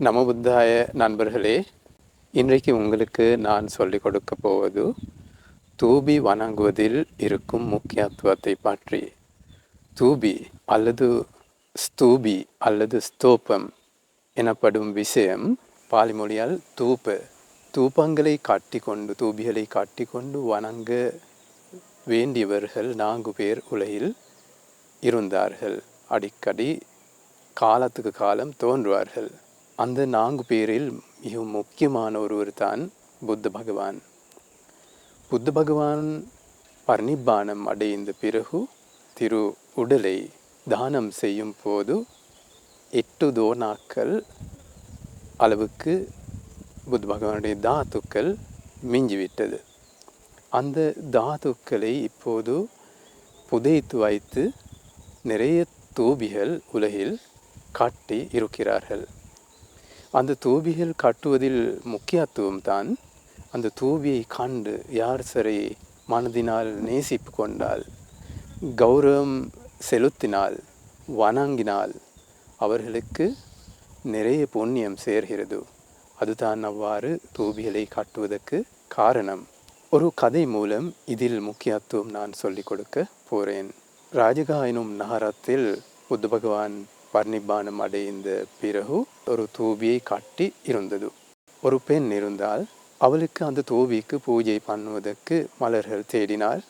நம புத்தாய நண்பர்களே இன்றைக்கு உங்களுக்கு நான் சொல்லிக் கொடுக்க போவது தூபி வணங்குவதில் இருக்கும் முக்கியத்துவத்தை பற்றி. தூபி அல்லது ஸ்தூபி அல்லது ஸ்தூபம் எனப்படும் விஷயம் பாலிமொழியால் தூப்பு தூப. தூபங்களை காட்டிக்கொண்டு தூபிகளை காட்டிக்கொண்டு வணங்க வேண்டியவர்கள் நான்கு பேர் உலகில் இருந்தார்கள். அடிக்கடி காலத்துக்கு காலம் தோன்றுவார்கள். அந்த நான்கு பேரில் மிகவும் முக்கியமான ஒருவர் தான் புத்த பகவான். புத்த பகவான் பரிணிப்பானம் அடைந்த பிறகு திரு உடலை தானம் செய்யும் போது எட்டு தோனாக்கள் அளவுக்கு புத்த பகவானுடைய தாத்துக்கள் மிஞ்சிவிட்டது. அந்த தாதுக்களை இப்போது புதைத்து வைத்து நிறைய தூபிகள் உலகில் காட்டி இருக்கிறார்கள். அந்த தூபிகள் கட்டுவதில் முக்கியத்துவம் தான். அந்த தூபியை கண்டு யார் சரி மனதினால் நேசிப்பு கொண்டால் கௌரவம் செலுத்தினால் வணங்கினால் அவர்களுக்கு நிறைய புண்ணியம் சேர்கிறது. அதுதான் அவ்வாறு தூபிகளை காட்டுவதற்கு காரணம். ஒரு கதை மூலம் இதில் முக்கியத்துவம் நான் சொல்லிக் கொடுக்க போகிறேன் ராஜகா எனும் நகரத்தில் புத்த பகவான் பர்ணிபானம் அடைந்த பிறகு ஒரு தூபியை காட்டி இருந்தது. ஒரு பெண் இருந்தால் அவளுக்கு அந்த தூபிக்கு பூஜை பண்ணுவதற்கு மலர்கள் தேடினாள்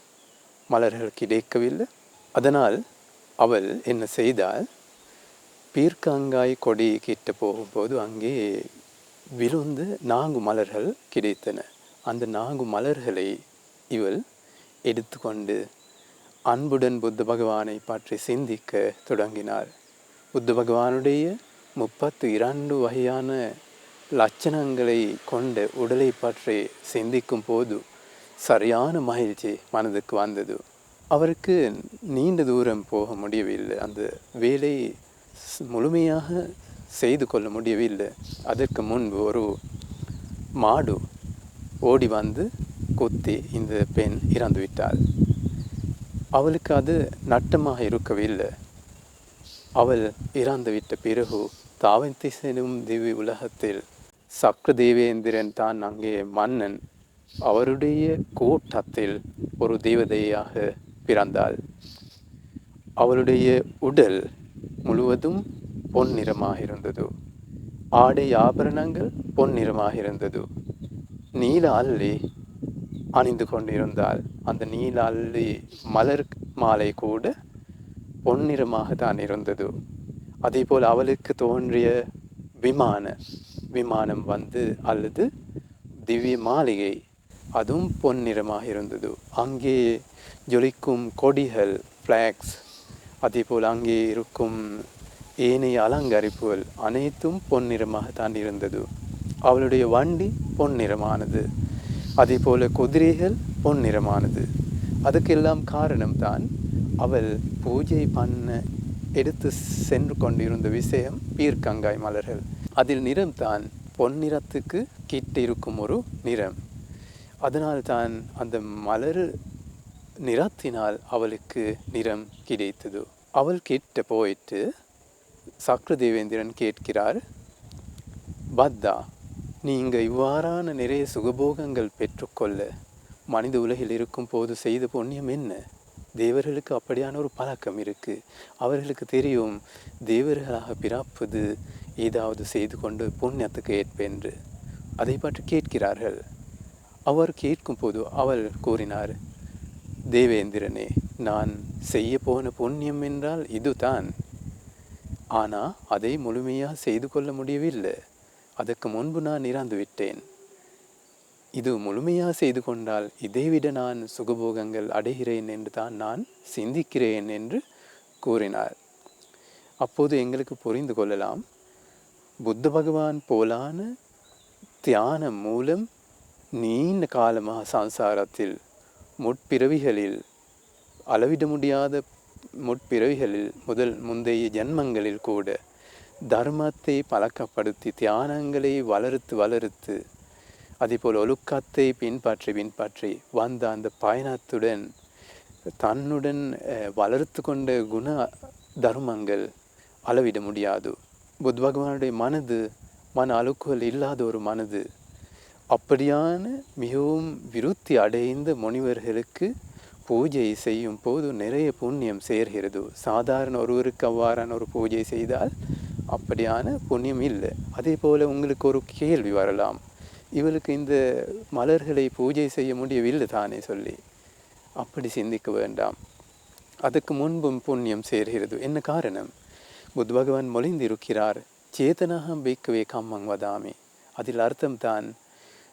மலர்கள் கிடைக்கவில்லை. அதனால் அவள் என்ன செய்தால் பீர்க்கங்காய் கொடி கிட்ட போகும்போது அங்கே விழுந்து நான்கு மலர்கள் கிடைத்தன. அந்த நான்கு மலர்களை இவள் எடுத்துக்கொண்டு அன்புடன் புத்த பகவானை பற்றி சிந்திக்க தொடங்கினார் புத்த பகவானுடைய முப்பத்து இரண்டு வகையான லட்சணங்களை கொண்ட உடலை பற்றி சிந்திக்கும் போது சரியான மகிழ்ச்சி மனதுக்கு வந்தது. அவருக்கு நீண்ட தூரம் போக முடியவில்லை. அந்த வேலை முழுமையாக செய்து கொள்ள முடியவில்லை. அதற்கு முன்பு ஒரு மாடு ஓடி வந்து குத்தி இந்த பெண் இறந்து விட்டாள் அவளுக்கு அது நட்டமாக இருக்கவில்லை. அவள் இறந்துவிட்ட பிறகு தாவந்தி செனும் திவ்ய உலகத்தில் சக்கர தேவேந்திரன் தான் அங்கே மன்னன். அவருடைய கூட்டத்தில் ஒரு தேவதையாக பிறந்தாள். அவளுடைய உடல் முழுவதும் பொன்னிறமாக இருந்தது. ஆடை ஆபரணங்கள் பொன்னிறமாக இருந்தது. நீல அல்லி அணிந்து கொண்டிருந்தாள். அந்த நீல அல்லி மலர் மாலை கூட பொன்னிறமாக தான் இருந்தது. அதேபோல் அவளுக்கு தோன்றிய விமான விமானம் வந்து அல்லது திவ்ய மாளிகை அதுவும் பொன்னிறமாக இருந்தது. அங்கே ஜொலிக்கும் கொடிகள் ஃப்ளாக்ஸ் அதேபோல் அங்கே இருக்கும் ஏனைய அலங்கரிப்புகள் அனைத்தும் பொன்னிறமாக தான் இருந்தது. அவளுடைய வண்டி பொன்னிறமானது அதே போல குதிரைகள் பொன்னிறமானது. அதுக்கெல்லாம் காரணம்தான் அவள் பூஜை பண்ண எடுத்து சென்று கொண்டிருந்த விஷயம் பீர்க்கங்காய் மலர்கள். அதில் நிறம்தான் பொன்னிறத்துக்கு கிட்ட இருக்கும் ஒரு நிறம். அதனால் தான் அந்த மலர் நிறத்தினால் அவளுக்கு நிறம் கிடைத்தது. அவள் கிட்ட போயிட்டு சக்ர தேவேந்திரன் கேட்கிறார் பத்தா நீங்கள் இவ்வாறான நிறைய சுகபோகங்கள் பெற்றுக்கொள்ள மனித உலகில் இருக்கும் போது செய்த புண்ணியம் என்ன? தேவர்களுக்கு அப்படியான ஒரு பழக்கம் இருக்குது அவர்களுக்கு தெரியும் தேவர்களாக பிறப்பது ஏதாவது செய்து கொண்டு புண்ணியத்துக்கு ஏற்பென்று அதை பற்றி கேட்கிறார்கள். அவர் கேட்கும் போது அவள் கூறினார் தேவேந்திரனே நான் செய்ய போன புண்ணியம் என்றால் இதுதான் ஆனால் அதை முழுமையாக செய்து கொள்ள முடியவில்லை. அதற்கு முன்பு நான் இறந்து விட்டேன் இது முழுமையாக செய்து கொண்டால் இதைவிட நான் சுகபோகங்கள் அடைகிறேன் என்று தான் நான் சிந்திக்கிறேன் என்று கூறினார். அப்போது எங்களுக்கு புரிந்து கொள்ளலாம். புத்த பகவான் போலான தியானம் மூலம் நீண்ட காலமாக சம்சாரத்தில் முற்பிறவிகளில் அளவிட முடியாத முற்பிறவிகளில் முதல் முந்தைய ஜென்மங்களில் கூட தர்மத்தை பழக்கப்படுத்தி தியானங்களை வளர்த்து வளர்த்து அதேபோல் ஒழுக்கத்தை பின்பற்றி பின்பற்றி வந்த அந்த பயணத்துடன் தன்னுடன் வளர்த்து கொண்ட குண தர்மங்கள் அளவிட முடியாது. புத் பகவானுடைய மனது மன அழுக்குகள் இல்லாத ஒரு மனது. அப்படியான மிகவும் விருத்தி அடைந்த முனிவர்களுக்கு பூஜை செய்யும் போது நிறைய புண்ணியம் சேர்கிறது. சாதாரண ஒருவருக்கு அவ்வாறான ஒரு பூஜை செய்தால் அப்படியான புண்ணியம் இல்லை. அதே போல் உங்களுக்கு ஒரு கேள்வி வரலாம். இவளுக்கு இந்த மலர்களை பூஜை செய்ய முடியவில்லை தானே சொல்லி. அப்படி சிந்திக்க வேண்டாம். அதுக்கு முன்பும் புண்ணியம் சேர்கிறது. என்ன காரணம்? புத்த பகவான் மொழிந்திருக்கிறார். சேதனகம் பிக்கவே கம்மங் வதாமி. அதில் அர்த்தம் தான்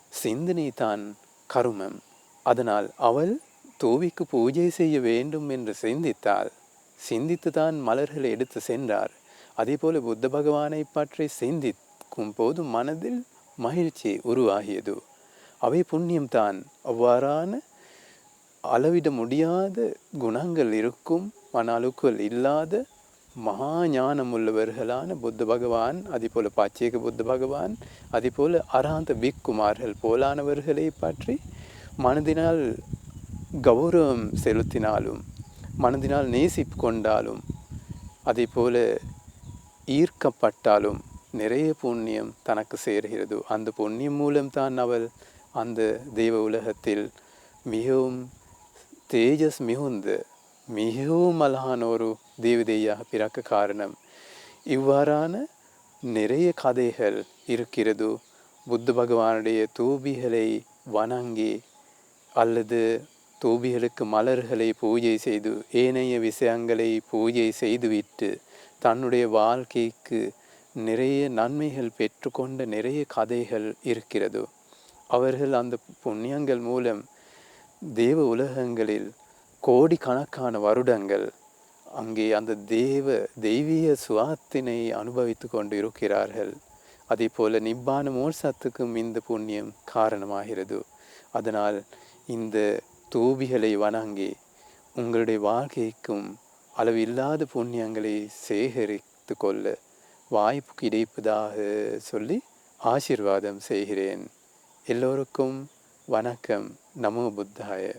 சிந்தனை தான் கருமம். அதனால் அவள் தோவிக்கு பூஜை செய்ய வேண்டும் என்று சிந்தித்தாள் சிந்தித்து தான் மலர்களை எடுத்து சென்றார். அதே போல புத்த பகவானை பற்றி சிந்திக்கும் போது மனதில் மகிழ்ச்சி உருவாகியது. அவை புண்ணியம்தான் அவ்வாறான அளவிட முடியாத குணங்கள் இருக்கும். மன அழுக்குகள் இல்லாத மகா ஞானம் உள்ளவர்களான புத்த பகவான் அதேபோல் பாச்சேக புத்த பகவான் அதேபோல் அராந்த பிக்குமார்கள் போலானவர்களை பற்றி மனதினால் கௌரவம் செலுத்தினாலும் மனதினால் நேசிப்பு கொண்டாலும் அதே போல ஈர்க்கப்பட்டாலும் நிறைய புண்ணியம் தனக்கு சேர்கிறது. அந்த புண்ணியம் மூலம்தான் அவள் அந்த தெய்வ உலகத்தில் மிகவும் தேஜஸ் மிகுந்த மிகவும் அழகான ஒரு தேவதையாக பிறக்க காரணம் இவ்வாறான நிறைய கதைகள் இருக்கிறது. புத்த பகவானுடைய தூபிகளை வணங்கி அல்லது தூபிகளுக்கு மலர்களை பூஜை செய்து ஏனைய விஷயங்களை பூஜை செய்துவிட்டு தன்னுடைய வாழ்க்கைக்கு நிறைய நன்மைகள் பெற்றுக்கொண்ட நிறைய கதைகள் இருக்கிறது. அவர்கள் அந்த புண்ணியங்கள் மூலம் தேவ உலகங்களில் கோடிக்கணக்கான வருடங்கள் அங்கே அந்த தேவ தெய்வீக சுவாத்தினை அனுபவித்து கொண்டு இருக்கிறார்கள் அதே போல் நிப்பான மோட்சத்துக்கும் இந்த புண்ணியம் காரணமாகிறது. அதனால் இந்த தூபிகளை வணங்கி உங்களுடைய வாழ்க்கைக்கும் அளவில்லாத புண்ணியங்களை சேகரித்து கொள்ள. வாய்ப்பு கிடைப்பதாக சொல்லி ஆசிர்வாதம் செய்கிறேன். எல்லோருக்கும் வணக்கம். நமோ புத்தாய.